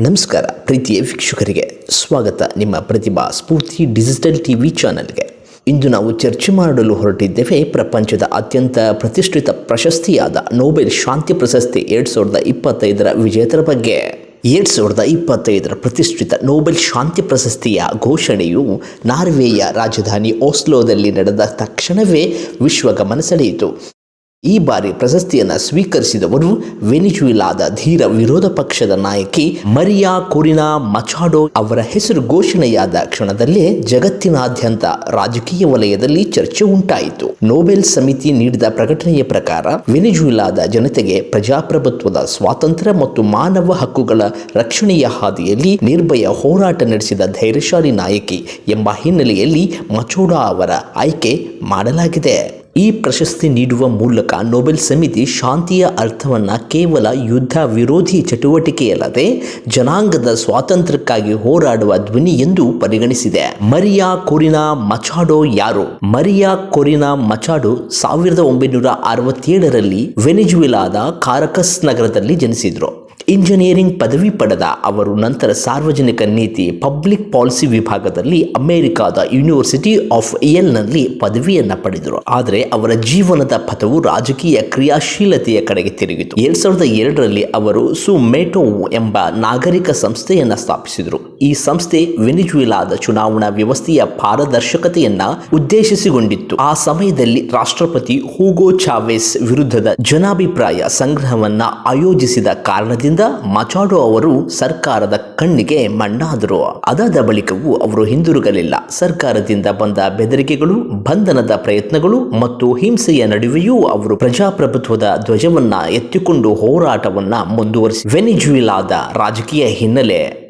ನಮಸ್ಕಾರ. ಪ್ರೀತಿಯ ವೀಕ್ಷಕರಿಗೆ ಸ್ವಾಗತ. ನಿಮ್ಮ ಪ್ರತಿಭಾ ಸ್ಫೂರ್ತಿ ಡಿಜಿಟಲ್ ಟಿವಿ ಚಾನೆಲ್ಗೆ. ಇಂದು ನಾವು ಚರ್ಚೆ ಮಾಡಲು ಹೊರಟಿದ್ದೇವೆ ಪ್ರಪಂಚದ ಅತ್ಯಂತ ಪ್ರತಿಷ್ಠಿತ ಪ್ರಶಸ್ತಿಯಾದ ನೋಬೆಲ್ ಶಾಂತಿ ಪ್ರಶಸ್ತಿ ಎರಡು ಸಾವಿರದ ಇಪ್ಪತ್ತೈದರ ವಿಜೇತರ ಬಗ್ಗೆ. ಎರಡು ಸಾವಿರದ ಇಪ್ಪತ್ತೈದರ ಪ್ರತಿಷ್ಠಿತ ನೊಬೆಲ್ ಶಾಂತಿ ಪ್ರಶಸ್ತಿಯ ಘೋಷಣೆಯು ನಾರ್ವೆಯ ರಾಜಧಾನಿ ಓಸ್ಲೋದಲ್ಲಿ ನಡೆದ ತಕ್ಷಣವೇ ವಿಶ್ವ ಗಮನ ಸೆಳೆಯಿತು. ಈ ಬಾರಿ ಪ್ರಶಸ್ತಿಯನ್ನು ಸ್ವೀಕರಿಸಿದವರು ವೆನಿಜುಯಿಲಾದ ಧೀರ ವಿರೋಧ ಪಕ್ಷದ ನಾಯಕಿ ಮರಿಯಾ ಕೊರಿನಾ ಮಚಾಡೋ ಅವರ ಹೆಸರು ಘೋಷಣೆಯಾದ ಕ್ಷಣದಲ್ಲೇ ಜಗತ್ತಿನಾದ್ಯಂತ ರಾಜಕೀಯ ವಲಯದಲ್ಲಿ ಚರ್ಚೆ ಉಂಟಾಯಿತು. ನೊಬೆಲ್ ಸಮಿತಿ ನೀಡಿದ ಪ್ರಕಟಣೆಯ ಪ್ರಕಾರ ವೆನಿಜುಯಿಲಾದ ಜನತೆಗೆ ಪ್ರಜಾಪ್ರಭುತ್ವದ ಸ್ವಾತಂತ್ರ್ಯ ಮತ್ತು ಮಾನವ ಹಕ್ಕುಗಳ ರಕ್ಷಣೆಯ ಹಾದಿಯಲ್ಲಿ ನಿರ್ಭಯ ಹೋರಾಟ ನಡೆಸಿದ ಧೈರ್ಯಶಾಲಿ ನಾಯಕಿ ಎಂಬ ಹಿನ್ನೆಲೆಯಲ್ಲಿ ಮಚೋಡಾ ಅವರ ಆಯ್ಕೆ ಮಾಡಲಾಗಿದೆ. ಈ ಪ್ರಶಸ್ತಿ ನೀಡುವ ಮೂಲಕ ನೊಬೆಲ್ ಸಮಿತಿ ಶಾಂತಿಯ ಅರ್ಥವನ್ನು ಕೇವಲ ಯುದ್ಧ ವಿರೋಧಿ ಚಟುವಟಿಕೆಯಲ್ಲದೆ ಜನಾಂಗದ ಸ್ವಾತಂತ್ರ್ಯಕ್ಕಾಗಿ ಹೋರಾಡುವ ಧ್ವನಿ ಎಂದು ಪರಿಗಣಿಸಿದೆ. ಮರಿಯಾ ಕೊರಿನಾ ಮಚಾಡೋ ಯಾರು? ಮರಿಯಾ ಕೊರಿನಾ ಮಚಾಡೋ ಸಾವಿರದ ಒಂಬೈನೂರ ಅರವತ್ತೇಳರಲ್ಲಿ ವೆನಿಜುವಿಲಾದ ಕಾರಕಸ್ ನಗರದಲ್ಲಿ ಜನಿಸಿದ್ರು. ಇಂಜಿನಿಯರಿಂಗ್ ಪದವಿ ಪಡೆದ ಅವರು ನಂತರ ಸಾರ್ವಜನಿಕ ನೀತಿ, ಪಬ್ಲಿಕ್ ಪಾಲಿಸಿ ವಿಭಾಗದಲ್ಲಿ ಅಮೆರಿಕಾದ ಯೂನಿವರ್ಸಿಟಿ ಆಫ್ನಲ್ಲಿ ಪದವಿಯನ್ನು ಪಡೆದರು. ಆದರೆ ಅವರ ಜೀವನದ ಪಥವು ರಾಜಕೀಯ ಕ್ರಿಯಾಶೀಲತೆಯ ಕಡೆಗೆ ತಿರುಗಿತು. ಎರಡ್ ಸಾವಿರದ ಎರಡರಲ್ಲಿ ಅವರು ಸುಮೇಟೋ ಎಂಬ ನಾಗರಿಕ ಸಂಸ್ಥೆಯನ್ನು ಸ್ಥಾಪಿಸಿದರು. ಈ ಸಂಸ್ಥೆ ವೆನಿಜುವೆಲಾದ ಚುನಾವಣಾ ವ್ಯವಸ್ಥೆಯ ಪಾರದರ್ಶಕತೆಯನ್ನ ಉದ್ದೇಶಿಸಿಕೊಂಡಿತ್ತು. ಆ ಸಮಯದಲ್ಲಿ ರಾಷ್ಟ್ರಪತಿ ಹೂಗೋ ಚಾವೆಸ್ ವಿರುದ್ಧದ ಜನಾಭಿಪ್ರಾಯ ಸಂಗ್ರಹವನ್ನ ಆಯೋಜಿಸಿದ ಕಾರಣದಿಂದ ಮಚಾಡೋ ಅವರು ಸರ್ಕಾರದ ಕಣ್ಣಿಗೆ ಮಣ್ಣಾದರು. ಅದಾದ ಬಳಿಕವೂ ಅವರು ಹಿಂದಿರುಗಲಿಲ್ಲ. ಸರ್ಕಾರದಿಂದ ಬಂದ ಬೆದರಿಕೆಗಳು, ಬಂಧನದ ಪ್ರಯತ್ನಗಳು ಮತ್ತು ಹಿಂಸೆಯ ನಡುವೆಯೂ ಅವರು ಪ್ರಜಾಪ್ರಭುತ್ವದ ಧ್ವಜವನ್ನ ಎತ್ತಿಕೊಂಡು ಹೋರಾಟವನ್ನ ಮುಂದುವರಿಸಿ. ವೆನಿಜುಯಿಲಾದ ರಾಜಕೀಯ ಹಿನ್ನೆಲೆ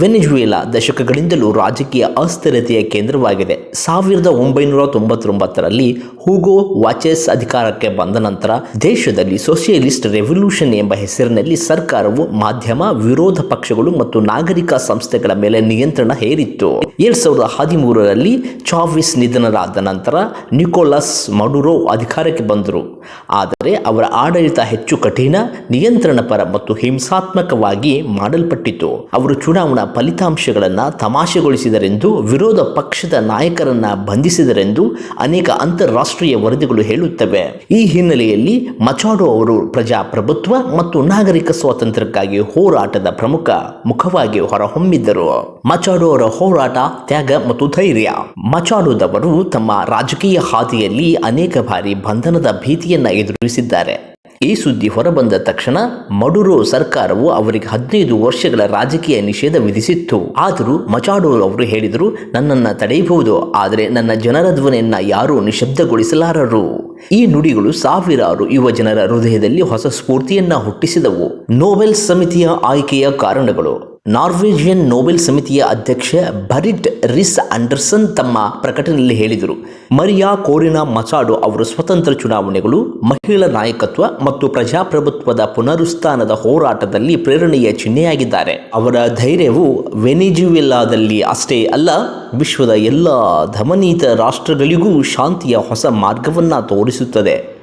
ವೆನಿಜುವೆಲಾ ದಶಕಗಳಿಂದಲೂ ರಾಜಕೀಯ ಅಸ್ಥಿರತೆಯ ಕೇಂದ್ರವಾಗಿದೆ. ಸಾವಿರದ ಒಂಬೈನೂರ ತೊಂಬತ್ತೊಂಬತ್ತರಲ್ಲಿ ಹೂಗೋ ವಾಚೆಸ್ ಅಧಿಕಾರಕ್ಕೆ ಬಂದ ನಂತರ ದೇಶದಲ್ಲಿ ಸೋಷಿಯಲಿಸ್ಟ್ ರೆವಲ್ಯೂಷನ್ ಎಂಬ ಹೆಸರಿನಲ್ಲಿ ಸರ್ಕಾರವು ಮಾಧ್ಯಮ, ವಿರೋಧ ಪಕ್ಷಗಳು ಮತ್ತು ನಾಗರಿಕ ಸಂಸ್ಥೆಗಳ ಮೇಲೆ ನಿಯಂತ್ರಣ ಹೇರಿತ್ತು. ಎರಡ್ ಸಾವಿರದ ಹದಿಮೂರರಲ್ಲಿ ಚಾವಿಸ್ ನಿಧನರಾದ ನಂತರ ನಿಕೋಲಸ್ ಮಡುರೋ ಅಧಿಕಾರಕ್ಕೆ ಬಂದರು. ಆದರೆ ಅವರ ಆಡಳಿತ ಹೆಚ್ಚು ಕಠಿಣ, ನಿಯಂತ್ರಣ ಪರ ಮತ್ತು ಹಿಂಸಾತ್ಮಕವಾಗಿ ಮಾಡಲ್ಪಟ್ಟಿತು. ಅವರು ಚುನಾವಣಾ ಫಲಿತಾಂಶಗಳನ್ನು ತಮಾಷೆಗೊಳಿಸಿದರೆಂದು, ವಿರೋಧ ಪಕ್ಷದ ನಾಯಕರನ್ನ ಬಂಧಿಸಿದರೆಂದು ಅನೇಕ ಅಂತಾರಾಷ್ಟ್ರೀಯ ವರದಿಗಳು ಹೇಳುತ್ತವೆ. ಈ ಹಿನ್ನೆಲೆಯಲ್ಲಿ ಮಚಾಡೋ ಅವರು ಪ್ರಜಾಪ್ರಭುತ್ವ ಮತ್ತು ನಾಗರಿಕ ಸ್ವಾತಂತ್ರ್ಯಕ್ಕಾಗಿ ಹೋರಾಟದ ಪ್ರಮುಖ ಮುಖವಾಗಿ ಹೊರಹೊಮ್ಮಿದ್ದರು. ಮಚಾಡೋ ಅವರ ಹೋರಾಟ ತ್ಯಾಗ ಮತ್ತು ಧೈರ್ಯ. ಮಚಾಡೋದವರು ತಮ್ಮ ರಾಜಕೀಯ ಹಾದಿಯಲ್ಲಿ ಅನೇಕ ಬಾರಿ ಬಂಧನದ ಭೀತಿಯನ್ನು ಎದುರಿಸಿದ್ದಾರೆ. ಈ ಸುದ್ದಿ ಹೊರಬಂದ ತಕ್ಷಣ ಮಡುರೋ ಸರ್ಕಾರವು ಅವರಿಗೆ ಹದಿನೈದು ವರ್ಷಗಳ ರಾಜಕೀಯ ನಿಷೇಧ ವಿಧಿಸಿತ್ತು. ಆದರೂ ಮಚಾಡೋ ಅವರು ಹೇಳಿದರು, ನನ್ನನ್ನು ತಡೆಯಬಹುದು, ಆದರೆ ನನ್ನ ಜನರ ಧ್ವನಿಯನ್ನ ಯಾರೂ ನಿಶಬ್ದಗೊಳಿಸಲಾರರು ಈ ನುಡಿಗಳು ಸಾವಿರಾರು ಯುವ ಜನರ ಹೃದಯದಲ್ಲಿ ಹೊಸ ಸ್ಫೂರ್ತಿಯನ್ನ ಹುಟ್ಟಿಸಿದವು. ನೋಬೆಲ್ ಸಮಿತಿಯ ಆಯ್ಕೆಯ ಕಾರಣಗಳು. ನಾರ್ವೇಜಿಯನ್ ನೋಬೆಲ್ ಸಮಿತಿಯ ಅಧ್ಯಕ್ಷ ಬರಿಟ್ ರಿಸ್ ಅಂಡರ್ಸನ್ ತಮ್ಮ ಪ್ರಕಟಣೆಯಲ್ಲಿ ಹೇಳಿದರು, ಮರಿಯಾ ಕೋರಿನಾ ಮಚಾಡೋ ಅವರು ಸ್ವತಂತ್ರ ಚುನಾವಣೆಗಳು, ಮಹಿಳಾ ನಾಯಕತ್ವ ಮತ್ತು ಪ್ರಜಾಪ್ರಭುತ್ವದ ಪುನರುತ್ಥಾನದ ಹೋರಾಟದಲ್ಲಿ ಪ್ರೇರಣೆಯ ಚಿಹ್ನೆಯಾಗಿದ್ದಾರೆ. ಅವರ ಧೈರ್ಯವು ವೆನಿಜುವೆಲಾದಲ್ಲಿ ಅಷ್ಟೇ ಅಲ್ಲ, ವಿಶ್ವದ ಎಲ್ಲ ಧಮನೀತ ರಾಷ್ಟ್ರಗಳಿಗೂ ಶಾಂತಿಯ ಹೊಸ ಮಾರ್ಗವನ್ನು ತೋರಿಸುತ್ತದೆ.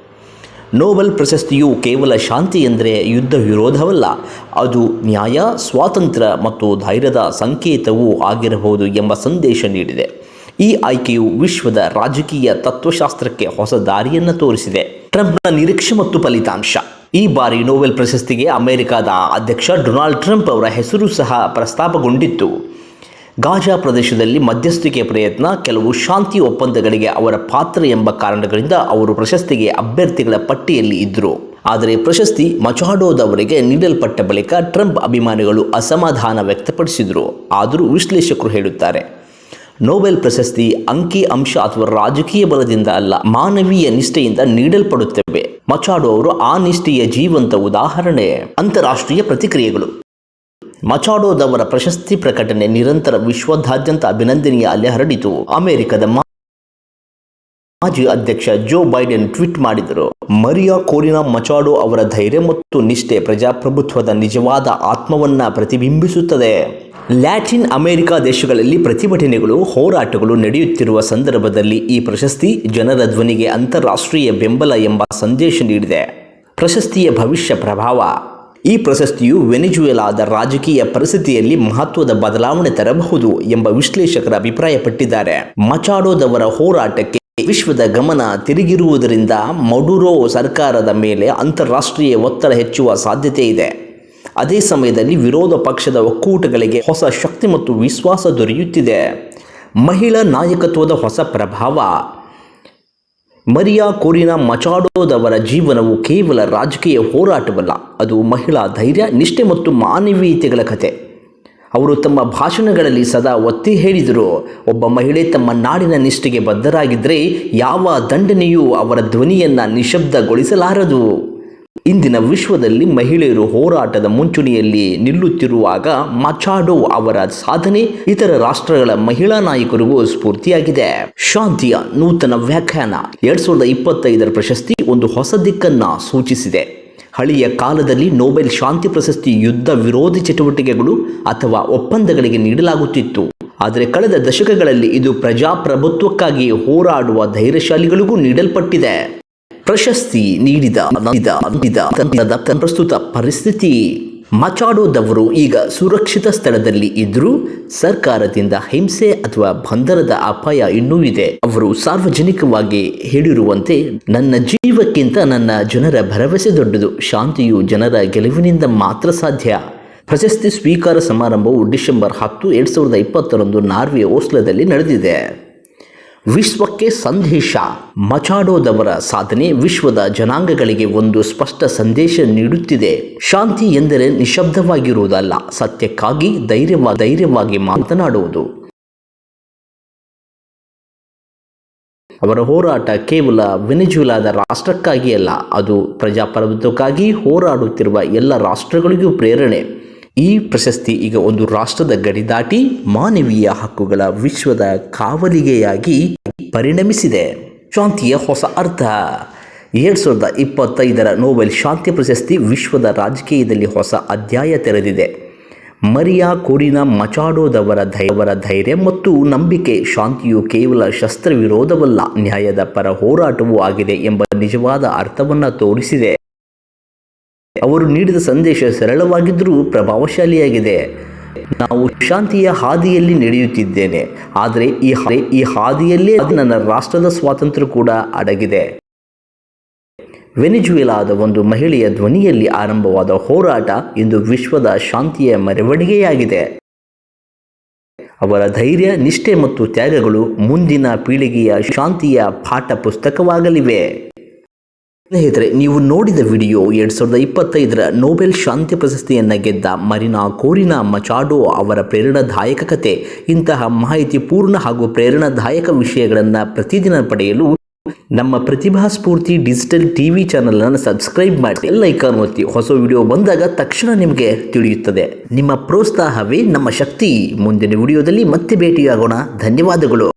ನೋಬೆಲ್ ಪ್ರಶಸ್ತಿಯು ಕೇವಲ ಶಾಂತಿ ಎಂದರೆ ಯುದ್ಧ ವಿರೋಧವಲ್ಲ, ಅದು ನ್ಯಾಯ, ಸ್ವಾತಂತ್ರ್ಯ ಮತ್ತು ಧೈರ್ಯದ ಸಂಕೇತವೂ ಆಗಿರಬಹುದು ಎಂಬ ಸಂದೇಶ ನೀಡಿದೆ. ಈ ಆಯ್ಕೆಯು ವಿಶ್ವದ ರಾಜಕೀಯ ತತ್ವಶಾಸ್ತ್ರಕ್ಕೆ ಹೊಸ ದಾರಿಯನ್ನು ತೋರಿಸಿದೆ. ಟ್ರಂಪ್ನ ನಿರೀಕ್ಷೆ ಮತ್ತು ಫಲಿತಾಂಶ. ಈ ಬಾರಿ ನೋಬೆಲ್ ಪ್ರಶಸ್ತಿಗೆ ಅಮೆರಿಕದ ಅಧ್ಯಕ್ಷ ಡೊನಾಲ್ಡ್ ಟ್ರಂಪ್ ಅವರ ಹೆಸರು ಸಹ ಪ್ರಸ್ತಾಪಗೊಂಡಿತ್ತು. ಗಾಜಾ ಪ್ರದೇಶದಲ್ಲಿ ಮಧ್ಯಸ್ಥಿಕೆ ಪ್ರಯತ್ನ, ಕೆಲವು ಶಾಂತಿ ಒಪ್ಪಂದಗಳಿಗೆ ಅವರ ಪಾತ್ರ ಎಂಬ ಕಾರಣಗಳಿಂದ ಅವರು ಪ್ರಶಸ್ತಿಗೆ ಅಭ್ಯರ್ಥಿಗಳ ಪಟ್ಟಿಯಲ್ಲಿ ಇದ್ದರು ಆದರೆ ಪ್ರಶಸ್ತಿ ಮಚಾಡೋದವರಿಗೆ ನೀಡಲ್ಪಟ್ಟ ಬಳಿಕ ಟ್ರಂಪ್ ಅಭಿಮಾನಿಗಳು ಅಸಮಾಧಾನ ವ್ಯಕ್ತಪಡಿಸಿದರು. ಆದರೂ ವಿಶ್ಲೇಷಕರು ಹೇಳುತ್ತಾರೆ, ನೋಬೆಲ್ ಪ್ರಶಸ್ತಿ ಅಂಕಿ ಅಂಶ ಅಥವಾ ರಾಜಕೀಯ ಬಲದಿಂದ ಅಲ್ಲ, ಮಾನವೀಯ ನಿಷ್ಠೆಯಿಂದ ನೀಡಲ್ಪಡುತ್ತವೆ. ಮಚಾಡೋ ಅವರು ಆ ನಿಷ್ಠೆಯ ಜೀವಂತ ಉದಾಹರಣೆ. ಅಂತಾರಾಷ್ಟ್ರೀಯ ಪ್ರತಿಕ್ರಿಯೆಗಳು. ಮಚಾಡೋದವರ ಪ್ರಶಸ್ತಿ ಪ್ರಕಟಣೆ ನಿರಂತರ ವಿಶ್ವದಾದ್ಯಂತ ಅಭಿನಂದನೀಯ ಅಲೆ ಹರಡಿತು. ಅಮೆರಿಕದ ಮಾಜಿ ಅಧ್ಯಕ್ಷ ಜೋ ಬೈಡೆನ್ ಟ್ವೀಟ್ ಮಾಡಿದರು. ಮರಿಯಾ ಕೋರಿನಾ ಮಚಾಡೋ ಅವರ ಧೈರ್ಯ ಮತ್ತು ನಿಷ್ಠೆ ಪ್ರಜಾಪ್ರಭುತ್ವದ ನಿಜವಾದ ಆತ್ಮವನ್ನ ಪ್ರತಿಬಿಂಬಿಸುತ್ತದೆ. ಲ್ಯಾಟಿನ್ ಅಮೆರಿಕ ದೇಶಗಳಲ್ಲಿ ಪ್ರತಿಭಟನೆಗಳು, ಹೋರಾಟಗಳು ನಡೆಯುತ್ತಿರುವ ಸಂದರ್ಭದಲ್ಲಿ ಈ ಪ್ರಶಸ್ತಿ ಜನರ ಧ್ವನಿಗೆ ಅಂತಾರಾಷ್ಟ್ರೀಯ ಬೆಂಬಲ ಎಂಬ ಸಂದೇಶ ನೀಡಿದೆ. ಪ್ರಶಸ್ತಿಯ ಭವಿಷ್ಯ ಪ್ರಭಾವ ಈ ಪ್ರಶಸ್ತಿಯು ವೆನಿಜುವೆಲಾದ ರಾಜಕೀಯ ಪರಿಸ್ಥಿತಿಯಲ್ಲಿ ಮಹತ್ವದ ಬದಲಾವಣೆ ತರಬಹುದು ಎಂಬ ವಿಶ್ಲೇಷಕರ ಅಭಿಪ್ರಾಯಪಟ್ಟಿದ್ದಾರೆ. ಮಚಾಡೋದವರ ಹೋರಾಟಕ್ಕೆ ವಿಶ್ವದ ಗಮನ ತಿರುಗಿರುವುದರಿಂದ ಮಡುರೋ ಸರ್ಕಾರದ ಮೇಲೆ ಅಂತಾರಾಷ್ಟ್ರೀಯ ಒತ್ತಡ ಹೆಚ್ಚುವ ಸಾಧ್ಯತೆ ಇದೆ. ಅದೇ ಸಮಯದಲ್ಲಿ ವಿರೋಧ ಪಕ್ಷದ ಒಕ್ಕೂಟಗಳಿಗೆ ಹೊಸ ಶಕ್ತಿ ಮತ್ತು ವಿಶ್ವಾಸ ದೊರೆಯುತ್ತಿದೆ. ಮಹಿಳಾ ನಾಯಕತ್ವದ ಹೊಸ ಪ್ರಭಾವ ಮರಿಯಾ ಕೋರಿನಾ ಮಚಾಡೋದವರ ಜೀವನವು ಕೇವಲ ರಾಜಕೀಯ ಹೋರಾಟವಲ್ಲ, ಅದು ಮಹಿಳಾ ಧೈರ್ಯ, ನಿಷ್ಠೆ ಮತ್ತು ಮಾನವೀಯತೆಗಳ ಕಥೆ. ಅವರು ತಮ್ಮ ಭಾಷಣಗಳಲ್ಲಿ ಸದಾ ಒತ್ತಿ ಹೇಳಿದರು, ಒಬ್ಬ ಮಹಿಳೆ ತಮ್ಮ ನಾಡಿನ ನಿಷ್ಠೆಗೆ ಬದ್ಧರಾಗಿದ್ದರೆ ಯಾವ ದಂಡನೆಯೂ ಅವರ ಧ್ವನಿಯನ್ನು ನಿಶಬ್ದಗೊಳಿಸಲಾರದು. ಇಂದಿನ ವಿಶ್ವದಲ್ಲಿ ಮಹಿಳೆಯರು ಹೋರಾಟದ ಮುಂಚೂಣಿಯಲ್ಲಿ ನಿಲ್ಲುತ್ತಿರುವಾಗ ಮಚಾಡೋ ಅವರ ಸಾಧನೆ ಇತರ ರಾಷ್ಟ್ರಗಳ ಮಹಿಳಾ ನಾಯಕರಿಗೂ ಸ್ಫೂರ್ತಿಯಾಗಿದೆ. ಶಾಂತಿಯ ನೂತನ ವ್ಯಾಖ್ಯಾನ ಎರಡ್ ಸಾವಿರದ ಇಪ್ಪತ್ತೈದರ ಪ್ರಶಸ್ತಿ ಒಂದು ಹೊಸ ದಿಕ್ಕನ್ನ ಸೂಚಿಸಿದೆ. ಹಳೆಯ ಕಾಲದಲ್ಲಿ ನೊಬೆಲ್ ಶಾಂತಿ ಪ್ರಶಸ್ತಿ ಯುದ್ಧ ವಿರೋಧಿ ಚಟುವಟಿಕೆಗಳು ಅಥವಾ ಒಪ್ಪಂದಗಳಿಗೆ ನೀಡಲಾಗುತ್ತಿತ್ತು. ಆದರೆ ಕಳೆದ ದಶಕಗಳಲ್ಲಿ ಇದು ಪ್ರಜಾಪ್ರಭುತ್ವಕ್ಕಾಗಿ ಹೋರಾಡುವ ಧೈರ್ಯಶಾಲಿಗಳಿಗೂ ನೀಡಲ್ಪಟ್ಟಿದೆ. ಪ್ರಶಸ್ತಿ ನೀಡಿದ ಪ್ರಸ್ತುತ ಪರಿಸ್ಥಿತಿ. ಮಚಾಡೋದವರು ಈಗ ಸುರಕ್ಷಿತ ಸ್ಥಳದಲ್ಲಿ ಇದ್ರೂ ಸರ್ಕಾರದಿಂದ ಹಿಂಸೆ ಅಥವಾ ಬಂಧನದ ಅಪಾಯ ಇನ್ನೂ ಇದೆ. ಅವರು ಸಾರ್ವಜನಿಕವಾಗಿ ಹೇಳಿರುವಂತೆ, ನನ್ನ ಜೀವಕ್ಕಿಂತ ನನ್ನ ಜನರ ಭರವಸೆ ದೊಡ್ಡದು, ಶಾಂತಿಯು ಜನರ ಗೆಲುವಿನಿಂದ ಮಾತ್ರ ಸಾಧ್ಯ. ಪ್ರಶಸ್ತಿ ಸ್ವೀಕಾರ ಸಮಾರಂಭವು ಡಿಸೆಂಬರ್ ಹತ್ತು, ಎರಡ್ ಸಾವಿರದ ಇಪ್ಪತ್ತರಂದು ನಾರ್ವೆ, ಓಸ್ಲದಲ್ಲಿ ನಡೆದಿದೆ. ವಿಶ್ವಕ್ಕೆ ಸಂದೇಶ. ಮಚಾಡೋದವರ ಸಾಧನೆ ವಿಶ್ವದ ಜನಾಂಗಗಳಿಗೆ ಒಂದು ಸ್ಪಷ್ಟ ಸಂದೇಶ ನೀಡುತ್ತಿದೆ. ಶಾಂತಿ ಎಂದರೆ ನಿಶಬ್ದವಾಗಿರುವುದಲ್ಲ, ಸತ್ಯಕ್ಕಾಗಿ ಧೈರ್ಯವ, ಧೈರ್ಯವಾಗಿ ಮಾತನಾಡುವುದು. ಅವರ ಹೋರಾಟ ಕೇವಲ ವೆನಿಜುಲಾದ ರಾಷ್ಟ್ರಕ್ಕಾಗಿ ಅಲ್ಲ, ಅದು ಪ್ರಜಾಪ್ರಭುತ್ವಕ್ಕಾಗಿ ಹೋರಾಡುತ್ತಿರುವ ಎಲ್ಲ ರಾಷ್ಟ್ರಗಳಿಗೂ ಪ್ರೇರಣೆ. ಈ ಪ್ರಶಸ್ತಿ ಈಗ ಒಂದು ರಾಷ್ಟ್ರದ ಗಡಿ ದಾಟಿ ಮಾನವೀಯ ಹಕ್ಕುಗಳ ವಿಶ್ವದ ಕಾವಲಿಗೆಯಾಗಿ ಪರಿಣಮಿಸಿದೆ. ಶಾಂತಿಯ ಹೊಸ ಅರ್ಥ. ಎರಡು ಸಾವಿರದ ಇಪ್ಪತ್ತೈದರ ನೋಬೆಲ್ ಶಾಂತಿ ಪ್ರಶಸ್ತಿ ವಿಶ್ವದ ರಾಜಕೀಯದಲ್ಲಿ ಹೊಸ ಅಧ್ಯಾಯ ತೆರೆದಿದೆ. ಮರಿಯಾ ಕೋಡಿನ ಮಚಾಡೋದವರ ಧೈವರ ಧೈರ್ಯ ಮತ್ತು ನಂಬಿಕೆ ಶಾಂತಿಯು ಕೇವಲ ಶಸ್ತ್ರವಿರೋಧವಲ್ಲ, ನ್ಯಾಯದ ಪರ ಹೋರಾಟವೂ ಆಗಿದೆ ಎಂಬ ನಿಜವಾದ ಅರ್ಥವನ್ನು ತೋರಿಸಿದೆ. ಅವರು ನೀಡಿದ ಸಂದೇಶ ಸರಳವಾಗಿದ್ದರೂ ಪ್ರಭಾವಶಾಲಿಯಾಗಿದೆ. ನಾವು ಶಾಂತಿಯ ಹಾದಿಯಲ್ಲಿ ನಡೆಯುತ್ತಿದ್ದೇನೆ. ಆದರೆ ಈ ಈ ಹಾದಿಯಲ್ಲೇ ನನ್ನ ರಾಷ್ಟ್ರದ ಸ್ವಾತಂತ್ರ್ಯ ಕೂಡ ಅಡಗಿದೆ. ವೆನಿಜುವೆಲಾದ ಒಂದು ಮಹಿಳೆಯ ಧ್ವನಿಯಲ್ಲಿ ಆರಂಭವಾದ ಹೋರಾಟ ಇಂದು ವಿಶ್ವದ ಶಾಂತಿಯ ಮೆರವಣಿಗೆಯಾಗಿದೆ. ಅವರ ಧೈರ್ಯ, ನಿಷ್ಠೆ ಮತ್ತು ತ್ಯಾಗಗಳು ಮುಂದಿನ ಪೀಳಿಗೆಯ ಶಾಂತಿಯ ಪಾಠ ಪುಸ್ತಕವಾಗಲಿವೆ. ಸ್ನೇಹಿತರೆ, ನೀವು ನೋಡಿದ ವಿಡಿಯೋ ಎರಡು ಸಾವಿರದ ಇಪ್ಪತ್ತೈದರ ನೋಬೆಲ್ ಶಾಂತಿ ಪ್ರಶಸ್ತಿಯನ್ನು ಗೆದ್ದ ಮರಿನಾ ಕೋರಿನಾ ಮಚಾಡೋ ಅವರ ಪ್ರೇರಣಾದಾಯಕ ಕತೆ. ಇಂತಹ ಮಾಹಿತಿ ಪೂರ್ಣ ಹಾಗೂ ಪ್ರೇರಣಾದಾಯಕ ವಿಷಯಗಳನ್ನು ಪ್ರತಿದಿನ ಪಡೆಯಲು ನಮ್ಮ ಪ್ರತಿಭಾ ಸ್ಫೂರ್ತಿ ಡಿಜಿಟಲ್ ಟಿವಿ ಚಾನಲನ್ನು ಸಬ್ಸ್ಕ್ರೈಬ್ ಮಾಡಿ. ಎಲ್ಲ ಐಕಾನ್ ಒತ್ತಿ. ಹೊಸ ವಿಡಿಯೋ ಬಂದಾಗ ತಕ್ಷಣ ನಿಮಗೆ ತಿಳಿಯುತ್ತದೆ. ನಿಮ್ಮ ಪ್ರೋತ್ಸಾಹವೇ ನಮ್ಮ ಶಕ್ತಿ. ಮುಂದಿನ ವಿಡಿಯೋದಲ್ಲಿ ಮತ್ತೆ ಭೇಟಿಯಾಗೋಣ. ಧನ್ಯವಾದಗಳು.